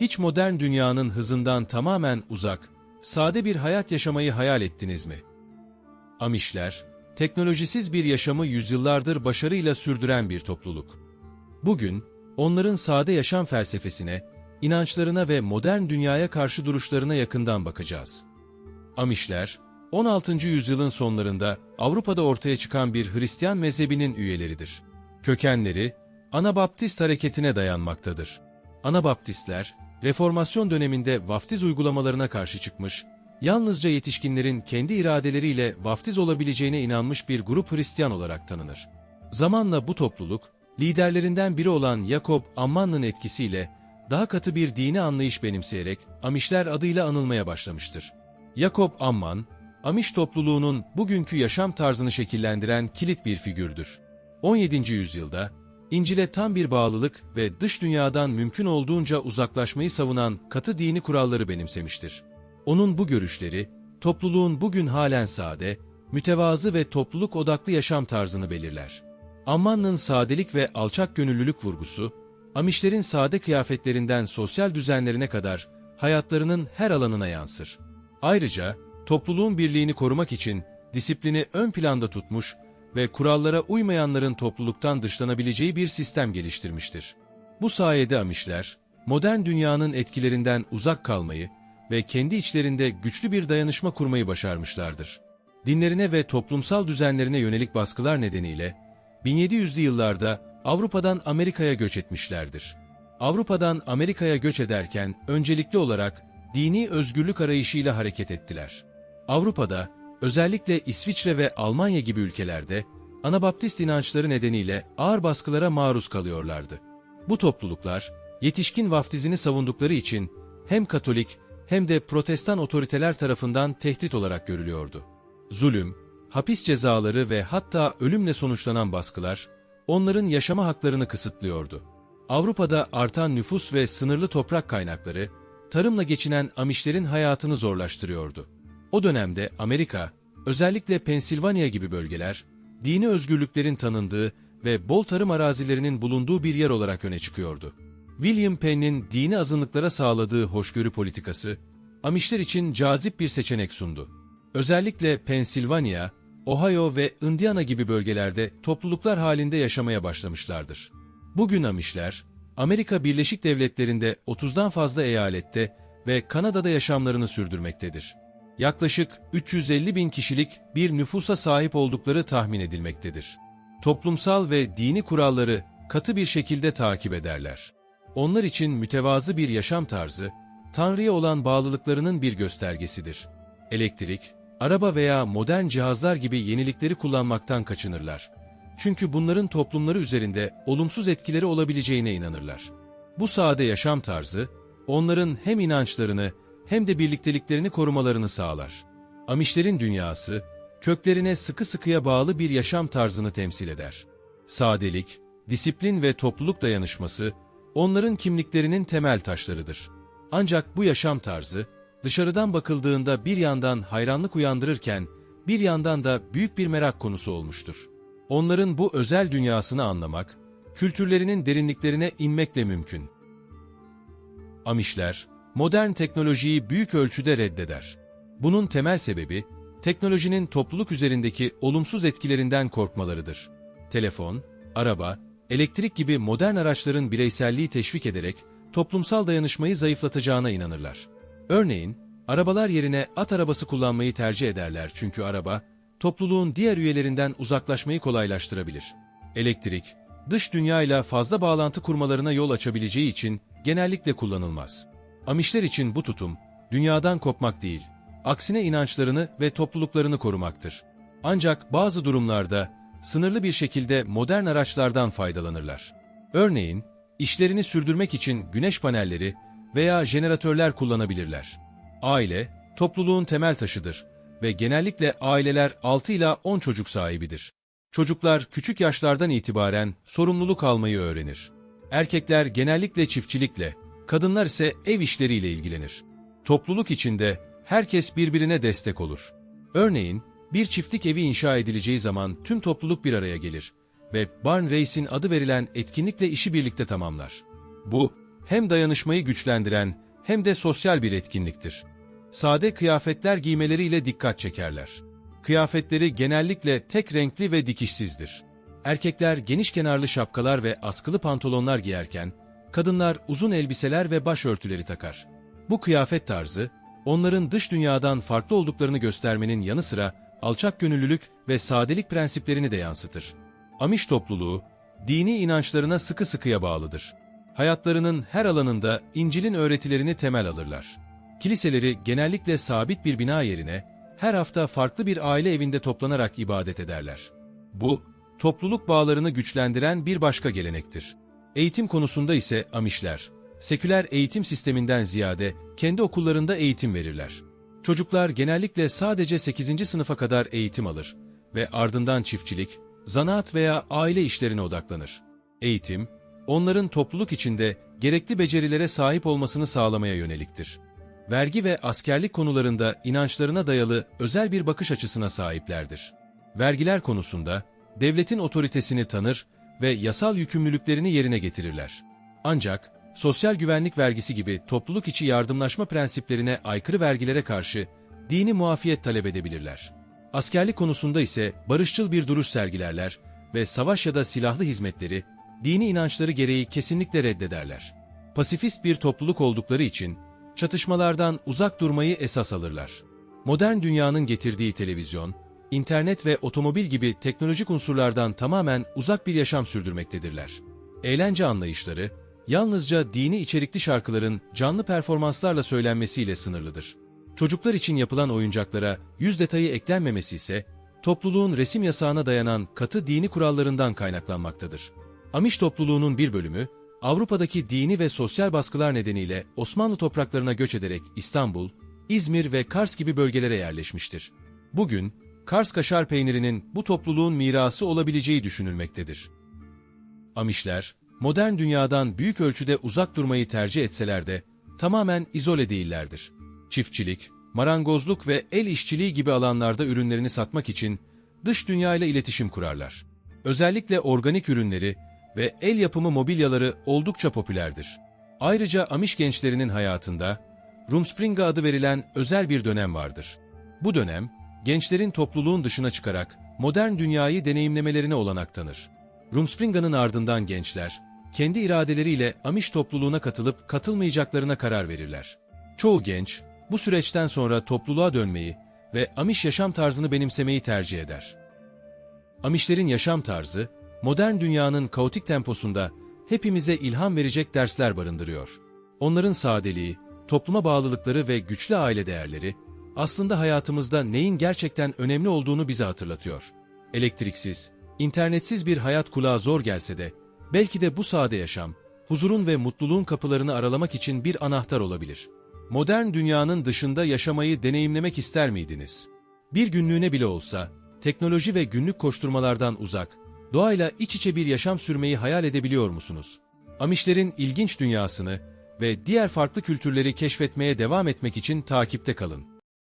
Hiç modern dünyanın hızından tamamen uzak, sade bir hayat yaşamayı hayal ettiniz mi? Amişler, teknolojisiz bir yaşamı yüzyıllardır başarıyla sürdüren bir topluluk. Bugün, onların sade yaşam felsefesine, inançlarına ve modern dünyaya karşı duruşlarına yakından bakacağız. Amişler, 16. yüzyılın sonlarında Avrupa'da ortaya çıkan bir Hristiyan mezhebinin üyeleridir. Kökenleri, Anabaptist hareketine dayanmaktadır. Anabaptistler, Reformasyon döneminde vaftiz uygulamalarına karşı çıkmış, yalnızca yetişkinlerin kendi iradeleriyle vaftiz olabileceğine inanmış bir grup Hristiyan olarak tanınır. Zamanla bu topluluk, liderlerinden biri olan Jakob Amman'ın etkisiyle daha katı bir dini anlayış benimseyerek Amişler adıyla anılmaya başlamıştır. Jakob Amman, Amiş topluluğunun bugünkü yaşam tarzını şekillendiren kilit bir figürdür. 17. yüzyılda İncil'e tam bir bağlılık ve dış dünyadan mümkün olduğunca uzaklaşmayı savunan katı dini kuralları benimsemiştir. Onun bu görüşleri, topluluğun bugün halen sade, mütevazı ve topluluk odaklı yaşam tarzını belirler. Amman'ın sadelik ve alçak gönüllülük vurgusu, Amişlerin sade kıyafetlerinden sosyal düzenlerine kadar hayatlarının her alanına yansır. Ayrıca topluluğun birliğini korumak için disiplini ön planda tutmuş ve kurallara uymayanların topluluktan dışlanabileceği bir sistem geliştirmiştir. Bu sayede Amişler, modern dünyanın etkilerinden uzak kalmayı ve kendi içlerinde güçlü bir dayanışma kurmayı başarmışlardır. Dinlerine ve toplumsal düzenlerine yönelik baskılar nedeniyle 1700'lü yıllarda Avrupa'dan Amerika'ya göç etmişlerdir. Avrupa'dan Amerika'ya göç ederken öncelikli olarak dini özgürlük arayışıyla hareket ettiler. Avrupa'da, özellikle İsviçre ve Almanya gibi ülkelerde, Anabaptist inançları nedeniyle ağır baskılara maruz kalıyorlardı. Bu topluluklar, yetişkin vaftizini savundukları için hem Katolik hem de Protestan otoriteler tarafından tehdit olarak görülüyordu. Zulüm, hapis cezaları ve hatta ölümle sonuçlanan baskılar, onların yaşama haklarını kısıtlıyordu. Avrupa'da artan nüfus ve sınırlı toprak kaynakları, tarımla geçinen Amişlerin hayatını zorlaştırıyordu. O dönemde Amerika, özellikle Pensilvanya gibi bölgeler, dini özgürlüklerin tanındığı ve bol tarım arazilerinin bulunduğu bir yer olarak öne çıkıyordu. William Penn'in dini azınlıklara sağladığı hoşgörü politikası, Amişler için cazip bir seçenek sundu. Özellikle Pensilvanya, Ohio ve Indiana gibi bölgelerde topluluklar halinde yaşamaya başlamışlardır. Bugün Amişler, Amerika Birleşik Devletleri'nde 30'dan fazla eyalette ve Kanada'da yaşamlarını sürdürmektedir. Yaklaşık 350 bin kişilik bir nüfusa sahip oldukları tahmin edilmektedir. Toplumsal ve dini kuralları katı bir şekilde takip ederler. Onlar için mütevazı bir yaşam tarzı, Tanrı'ya olan bağlılıklarının bir göstergesidir. Elektrik, araba veya modern cihazlar gibi yenilikleri kullanmaktan kaçınırlar. Çünkü bunların toplumları üzerinde olumsuz etkileri olabileceğine inanırlar. Bu sade yaşam tarzı, onların hem inançlarını hem de birlikteliklerini korumalarını sağlar. Amişlerin dünyası, köklerine sıkı sıkıya bağlı bir yaşam tarzını temsil eder. Sadelik, disiplin ve topluluk dayanışması, onların kimliklerinin temel taşlarıdır. Ancak bu yaşam tarzı, dışarıdan bakıldığında bir yandan hayranlık uyandırırken, bir yandan da büyük bir merak konusu olmuştur. Onların bu özel dünyasını anlamak, kültürlerinin derinliklerine inmekle mümkün. Amişler, modern teknolojiyi büyük ölçüde reddeder. Bunun temel sebebi, teknolojinin topluluk üzerindeki olumsuz etkilerinden korkmalarıdır. Telefon, araba, elektrik gibi modern araçların bireyselliği teşvik ederek toplumsal dayanışmayı zayıflatacağına inanırlar. Örneğin, arabalar yerine at arabası kullanmayı tercih ederler çünkü araba, topluluğun diğer üyelerinden uzaklaşmayı kolaylaştırabilir. Elektrik, dış dünyayla fazla bağlantı kurmalarına yol açabileceği için genellikle kullanılmaz. Amişler için bu tutum, dünyadan kopmak değil, aksine inançlarını ve topluluklarını korumaktır. Ancak bazı durumlarda sınırlı bir şekilde modern araçlardan faydalanırlar. Örneğin, işlerini sürdürmek için güneş panelleri veya jeneratörler kullanabilirler. Aile, topluluğun temel taşıdır ve genellikle aileler 6 ila 10 çocuk sahibidir. Çocuklar küçük yaşlardan itibaren sorumluluk almayı öğrenir. Erkekler genellikle çiftçilikle, kadınlar ise ev işleriyle ilgilenir. Topluluk içinde herkes birbirine destek olur. Örneğin, bir çiftlik evi inşa edileceği zaman tüm topluluk bir araya gelir ve Barn Race'in adı verilen etkinlikle işi birlikte tamamlar. Bu, hem dayanışmayı güçlendiren hem de sosyal bir etkinliktir. Sade kıyafetler giymeleriyle dikkat çekerler. Kıyafetleri genellikle tek renkli ve dikişsizdir. Erkekler geniş kenarlı şapkalar ve askılı pantolonlar giyerken, kadınlar uzun elbiseler ve başörtüleri takar. Bu kıyafet tarzı, onların dış dünyadan farklı olduklarını göstermenin yanı sıra alçak gönüllülük ve sadelik prensiplerini de yansıtır. Amiş topluluğu, dini inançlarına sıkı sıkıya bağlıdır. Hayatlarının her alanında İncil'in öğretilerini temel alırlar. Kiliseleri genellikle sabit bir bina yerine her hafta farklı bir aile evinde toplanarak ibadet ederler. Bu, topluluk bağlarını güçlendiren bir başka gelenektir. Eğitim konusunda ise Amişler, seküler eğitim sisteminden ziyade kendi okullarında eğitim verirler. Çocuklar genellikle sadece 8. sınıfa kadar eğitim alır ve ardından çiftçilik, zanaat veya aile işlerine odaklanır. Eğitim, onların topluluk içinde gerekli becerilere sahip olmasını sağlamaya yöneliktir. Vergi ve askerlik konularında inançlarına dayalı özel bir bakış açısına sahiplerdir. Vergiler konusunda devletin otoritesini tanır ve yasal yükümlülüklerini yerine getirirler. Ancak sosyal güvenlik vergisi gibi topluluk içi yardımlaşma prensiplerine aykırı vergilere karşı dini muafiyet talep edebilirler. Askerlik konusunda ise barışçıl bir duruş sergilerler ve savaş ya da silahlı hizmetleri dini inançları gereği kesinlikle reddederler. Pasifist bir topluluk oldukları için çatışmalardan uzak durmayı esas alırlar. Modern dünyanın getirdiği televizyon, internet ve otomobil gibi teknolojik unsurlardan tamamen uzak bir yaşam sürdürmektedirler. Eğlence anlayışları, yalnızca dini içerikli şarkıların canlı performanslarla söylenmesiyle sınırlıdır. Çocuklar için yapılan oyuncaklara yüz detayı eklenmemesi ise, topluluğun resim yasağına dayanan katı dini kurallarından kaynaklanmaktadır. Amiş topluluğunun bir bölümü, Avrupa'daki dini ve sosyal baskılar nedeniyle Osmanlı topraklarına göç ederek İstanbul, İzmir ve Kars gibi bölgelere yerleşmiştir. Bugün, Kars kaşar peynirinin bu topluluğun mirası olabileceği düşünülmektedir. Amişler, modern dünyadan büyük ölçüde uzak durmayı tercih etseler de tamamen izole değillerdir. Çiftçilik, marangozluk ve el işçiliği gibi alanlarda ürünlerini satmak için dış dünyayla iletişim kurarlar. Özellikle organik ürünleri ve el yapımı mobilyaları oldukça popülerdir. Ayrıca Amiş gençlerinin hayatında Rumspringa adı verilen özel bir dönem vardır. Bu dönem, gençlerin topluluğun dışına çıkarak modern dünyayı deneyimlemelerine olanak tanır. Rumspringa'nın ardından gençler, kendi iradeleriyle Amiş topluluğuna katılıp katılmayacaklarına karar verirler. Çoğu genç, bu süreçten sonra topluluğa dönmeyi ve Amiş yaşam tarzını benimsemeyi tercih eder. Amişlerin yaşam tarzı, modern dünyanın kaotik temposunda hepimize ilham verecek dersler barındırıyor. Onların sadeliği, topluma bağlılıkları ve güçlü aile değerleri, aslında hayatımızda neyin gerçekten önemli olduğunu bize hatırlatıyor. Elektriksiz, internetsiz bir hayat kulağa zor gelse de, belki de bu sade yaşam, huzurun ve mutluluğun kapılarını aralamak için bir anahtar olabilir. Modern dünyanın dışında yaşamayı deneyimlemek ister miydiniz? Bir günlüğüne bile olsa, teknoloji ve günlük koşturmalardan uzak, doğayla iç içe bir yaşam sürmeyi hayal edebiliyor musunuz? Amişlerin ilginç dünyasını ve diğer farklı kültürleri keşfetmeye devam etmek için takipte kalın.